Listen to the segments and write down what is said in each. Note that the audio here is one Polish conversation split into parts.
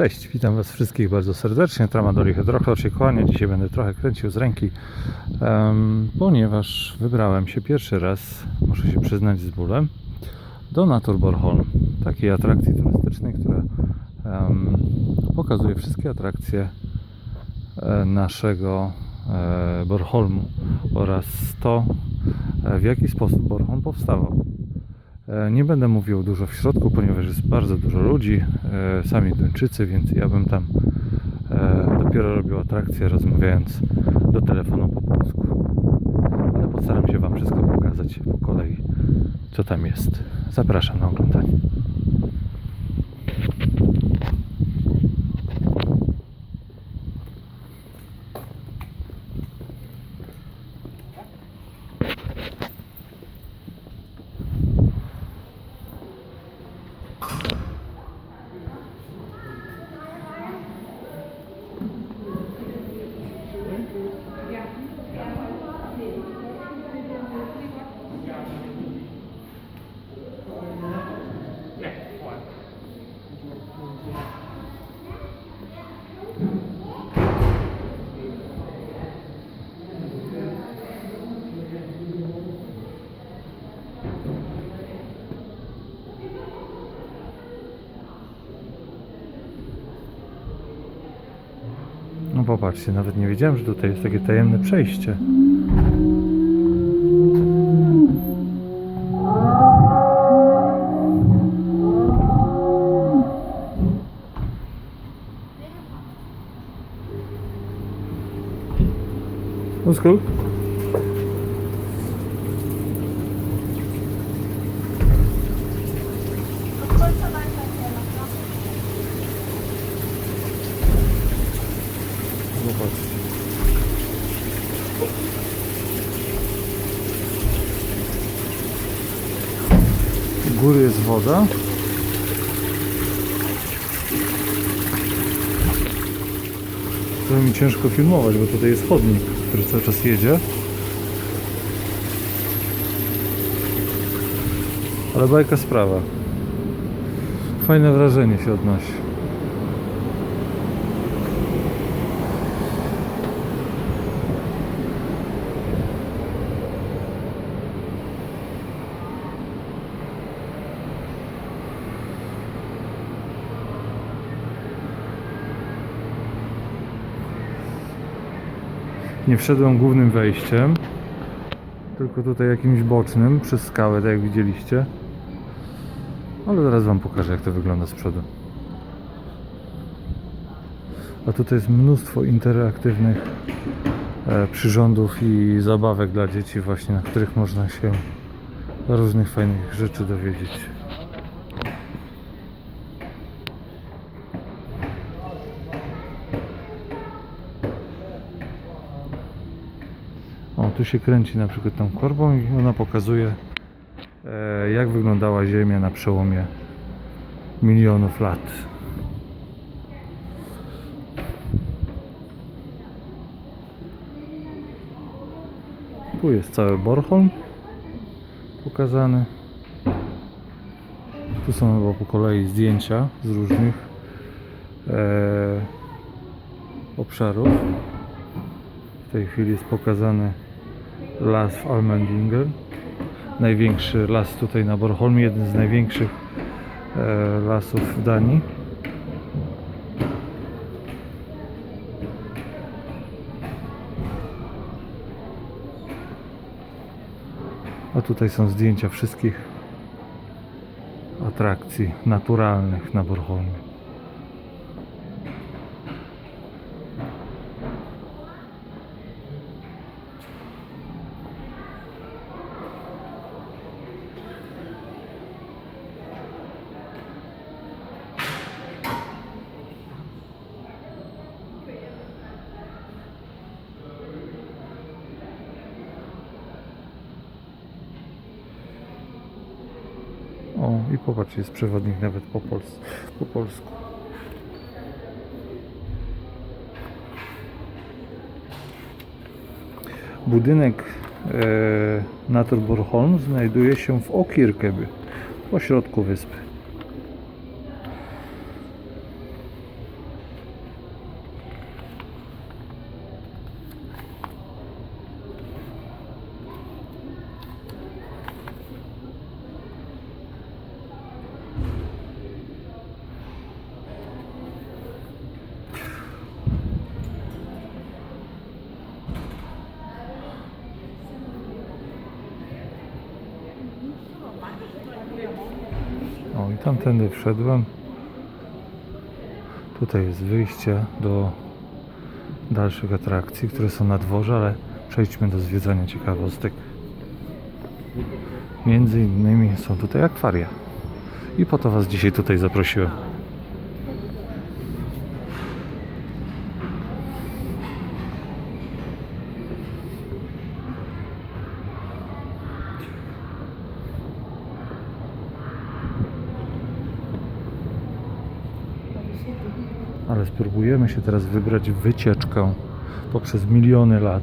Cześć, witam Was wszystkich bardzo serdecznie. Tramadoli Hydrochlocie Kochanie. Dzisiaj będę trochę kręcił z ręki, em, ponieważ wybrałem się pierwszy raz, muszę się przyznać z bólem, do Naturbornholm, takiej atrakcji turystycznej, która em, pokazuje wszystkie atrakcje e, naszego e, Bornholmu oraz to, e, w jaki sposób Bornholm powstawał. E, Nie będę mówił dużo w środku, ponieważ jest bardzo dużo ludzi, e, sami Duńczycy, więc ja bym tam e, dopiero robił atrakcję rozmawiając do telefonu po polsku. Ale postaram się Wam wszystko pokazać po kolei, co tam jest. Zapraszam na oglądanie. No popatrzcie, nawet nie wiedziałem, że tutaj jest takie tajemne przejście. That's. Zobaczcie. U góry jest woda. Trochę mi ciężko filmować, bo tutaj jest chodnik, który cały czas jedzie. Ale bajka sprawa. Fajne wrażenie się odnosi. Nie wszedłem głównym wejściem, tylko tutaj jakimś bocznym przez skałę, tak jak widzieliście. Ale zaraz Wam pokażę, jak to wygląda z przodu. A tutaj jest mnóstwo interaktywnych e, przyrządów i zabawek dla dzieci, właśnie na których można się różnych fajnych rzeczy dowiedzieć. O, tu się kręci na przykład tą korbą i ona pokazuje e, jak wyglądała Ziemia na przełomie milionów lat. Tu jest cały Bornholm pokazany. Tu są chyba po kolei zdjęcia z różnych e, obszarów. W tej chwili jest pokazany las w Almendingen. Największy las tutaj na Bornholmie, jeden z największych e, lasów w Danii. A tutaj są zdjęcia wszystkich atrakcji naturalnych na Bornholmie. O, i popatrz, jest przewodnik nawet po, pols po polsku. Budynek e, znajduje się w Okirkeby, pośrodku wyspy. Tamtędy wszedłem. Tutaj jest wyjście do dalszych atrakcji, które są na dworze, ale przejdźmy do zwiedzania ciekawostek. Między innymi są tutaj akwaria. I po to Was dzisiaj tutaj zaprosiłem. Ale spróbujemy się teraz wybrać w wycieczkę poprzez miliony lat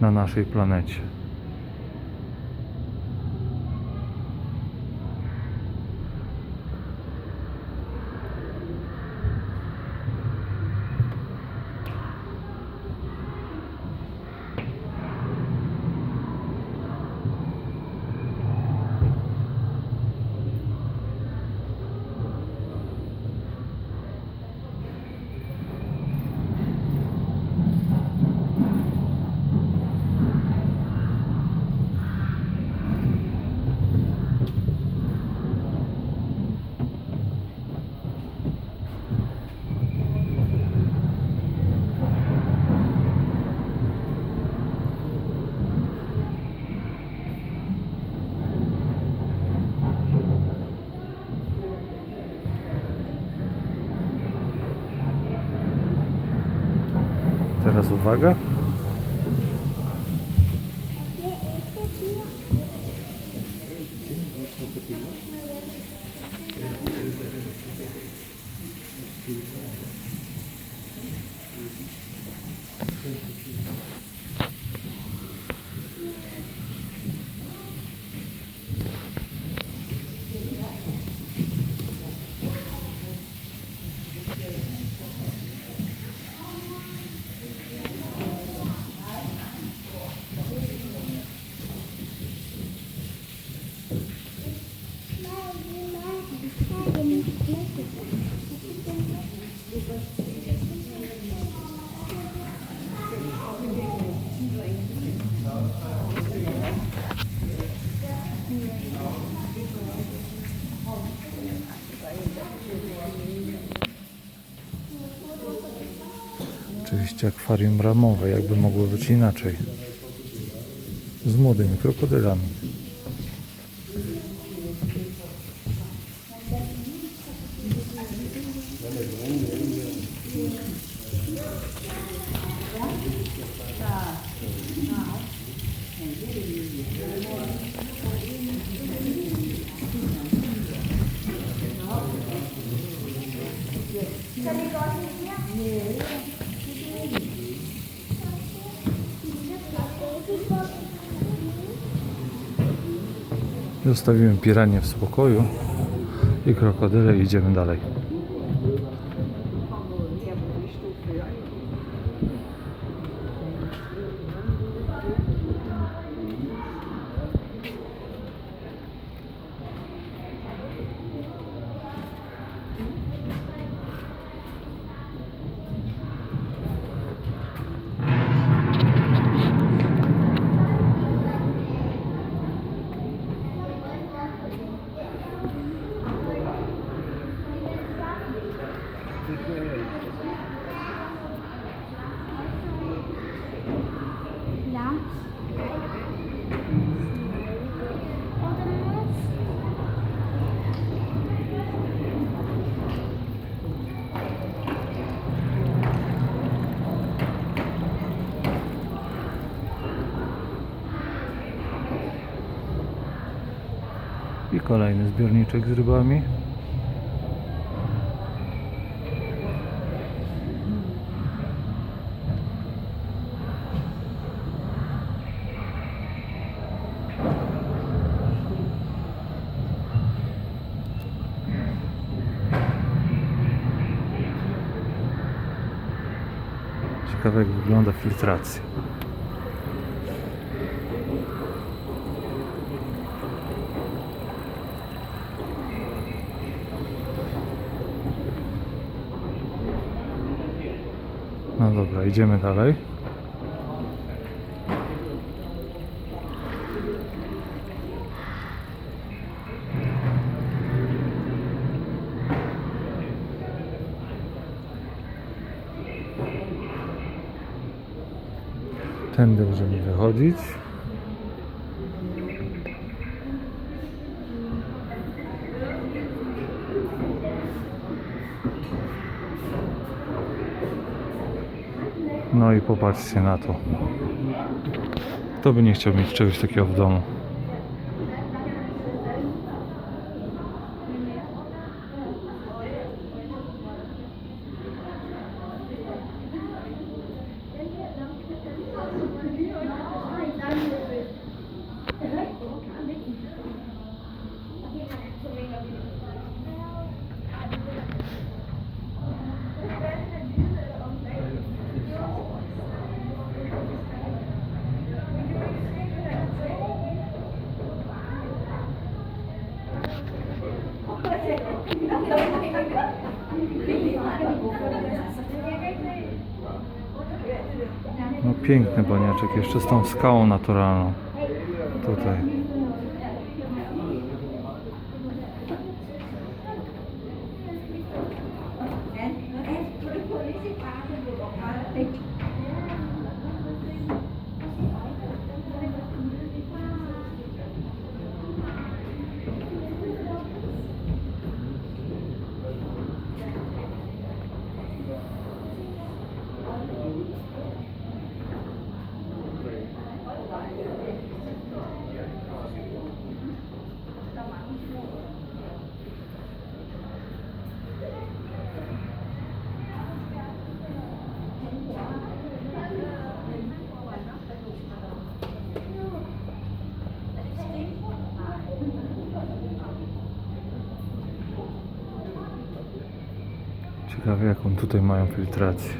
na naszej planecie. Uwaga. Oczywiście akwarium ramowe, jakby mogło być inaczej. Z młodymi krokodylami. Zostawiłem piranie w spokoju i krokodyle idziemy dalej. Ja. I kolejny zbiorniczek z rybami. Ciekawe jak wygląda filtracja. Dobra, idziemy dalej. Tędy będziemy wychodzić. No i popatrzcie na to. Kto by nie chciał mieć czegoś takiego w domu? Piękny baniaczek, jeszcze z tą skałą naturalną. Tutaj. Ciekawe jaką tutaj mają filtrację.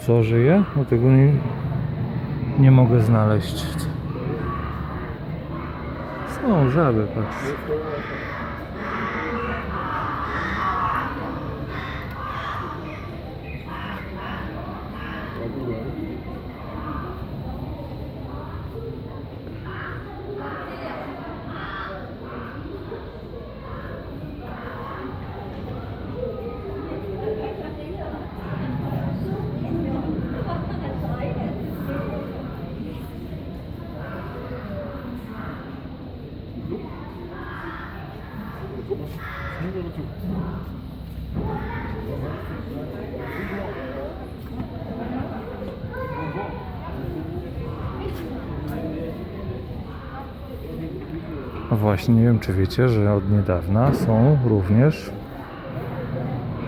Co żyje? Bo tego nie, nie mogę znaleźć. Są żaby, patrz. Właśnie, nie wiem czy wiecie, że od niedawna są również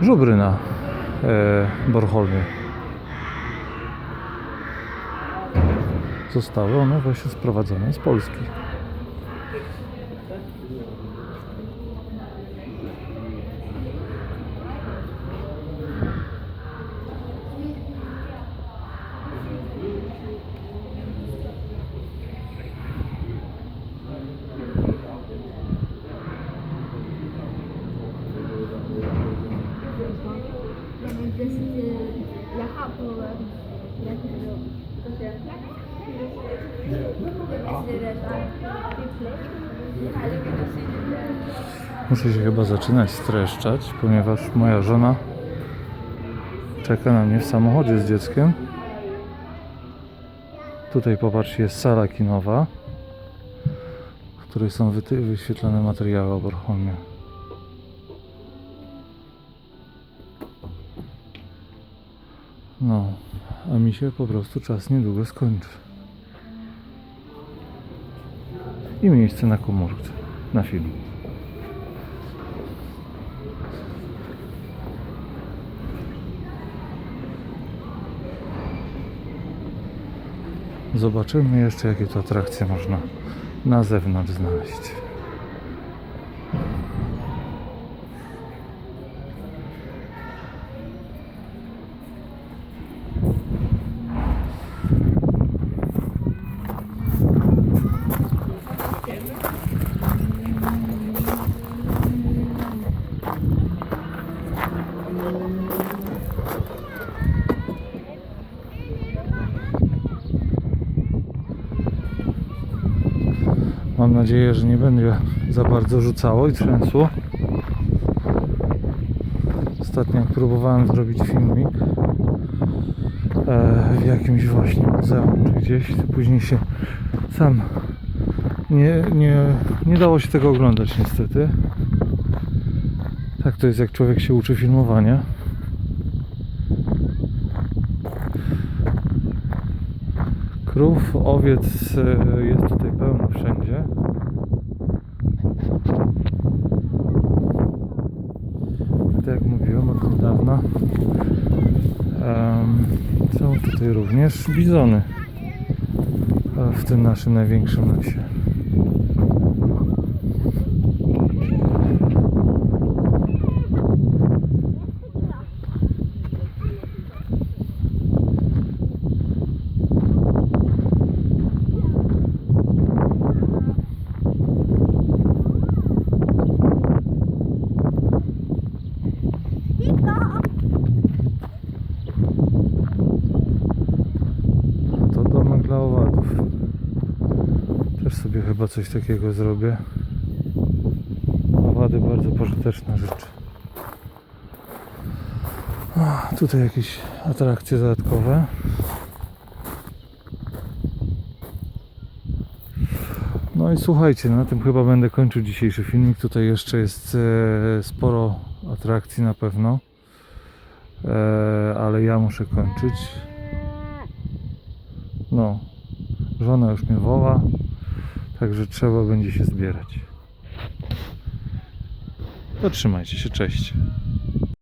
żubry na e, Bornholmie. Zostały one właśnie sprowadzone z Polski. Muszę się chyba zaczynać streszczać, ponieważ moja żona czeka na mnie w samochodzie z dzieckiem. Tutaj popatrzcie, jest sala kinowa, w której są wyświetlane materiały o Bornholmie. No, mi się po prostu czas niedługo skończy. I miejsce na komórce, na film. Zobaczymy jeszcze, jakie to atrakcje można na zewnątrz znaleźć. Nadzieję, że nie będzie za bardzo rzucało i trzęsło. Ostatnio próbowałem zrobić filmik e, w jakimś właśnie muzeum czy gdzieś, to później się sam nie, nie, nie dało się tego oglądać niestety. Tak to jest jak człowiek się uczy filmowania. Krów, owiec e, jest tutaj pełno wszędzie. Tak jak mówiłem od niedawna em, tutaj również bizony w tym naszym największym lesie. To domek dla owadów. Też sobie chyba coś takiego zrobię. Owady bardzo pożyteczna rzecz. A, tutaj jakieś atrakcje dodatkowe. No i słuchajcie, na tym chyba będę kończył dzisiejszy filmik. Tutaj jeszcze jest e, sporo atrakcji na pewno. E, ale ja muszę kończyć. No, żona już mnie woła, także trzeba będzie się zbierać. Trzymajcie się, cześć.